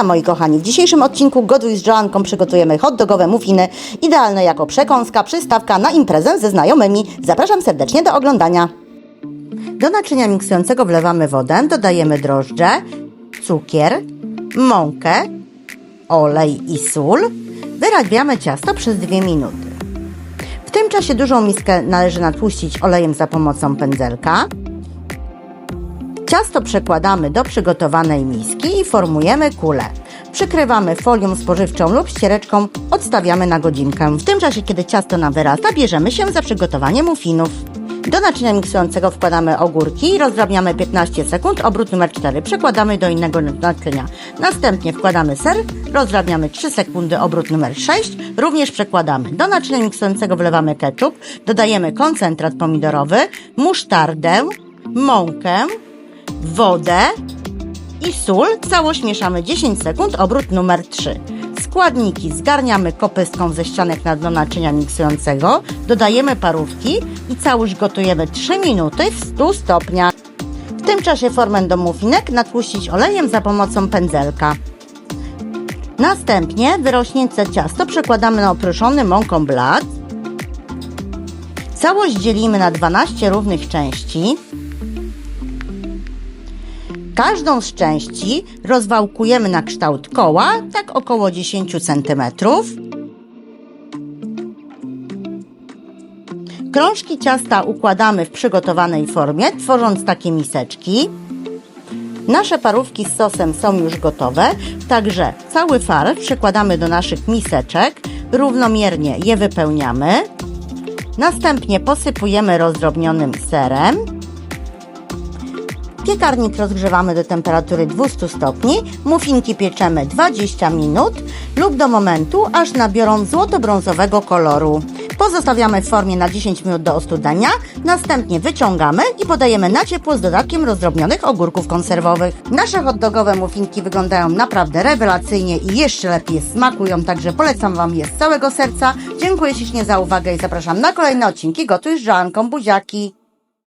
Witam moi kochani. W dzisiejszym odcinku Gotuj z Joanką przygotujemy hot dogowe muffiny, idealne jako przekąska, przystawka na imprezę ze znajomymi. Zapraszam serdecznie do oglądania. Do naczynia miksującego wlewamy wodę, dodajemy drożdże, cukier, mąkę, olej i sól. Wyrabiamy ciasto przez 2 minuty. W tym czasie dużą miskę należy natłuścić olejem za pomocą pędzelka. Ciasto przekładamy do przygotowanej miski i formujemy kulę. Przykrywamy folią spożywczą lub ściereczką, odstawiamy na godzinkę. W tym czasie, kiedy ciasto nam wyrasta, bierzemy się za przygotowanie muffinów. Do naczynia miksującego wkładamy ogórki, rozdrabniamy 15 sekund, obrót numer 4 przekładamy do innego naczynia. Następnie wkładamy ser, rozdrabniamy 3 sekundy, obrót numer 6 również przekładamy. Do naczynia miksującego wlewamy ketchup, dodajemy koncentrat pomidorowy, musztardę, mąkę, wodę i sól. Całość mieszamy 10 sekund, obrót numer 3. Składniki zgarniamy kopystką ze ścianek na dno naczynia miksującego, dodajemy parówki i całość gotujemy 3 minuty w 100 stopniach. W tym czasie formę do muffinek natłuścić olejem za pomocą pędzelka. Następnie wyrośnięte ciasto przekładamy na oprószony mąką blat. Całość dzielimy na 12 równych części. Każdą z części rozwałkujemy na kształt koła, tak około 10 cm. Krążki ciasta układamy w przygotowanej formie, tworząc takie miseczki. Nasze parówki z sosem są już gotowe, także cały far przekładamy do naszych miseczek, równomiernie je wypełniamy. Następnie posypujemy rozdrobnionym serem. Piekarnik rozgrzewamy do temperatury 200 stopni, muffinki pieczemy 20 minut lub do momentu, aż nabiorą złoto-brązowego koloru. Pozostawiamy w formie na 10 minut do ostudzenia, następnie wyciągamy i podajemy na ciepło z dodatkiem rozdrobnionych ogórków konserwowych. Nasze hotdogowe muffinki wyglądają naprawdę rewelacyjnie i jeszcze lepiej smakują, także polecam Wam je z całego serca. Dziękuję ślicznie za uwagę i zapraszam na kolejne odcinki Gotuj z Joanką Buziaki.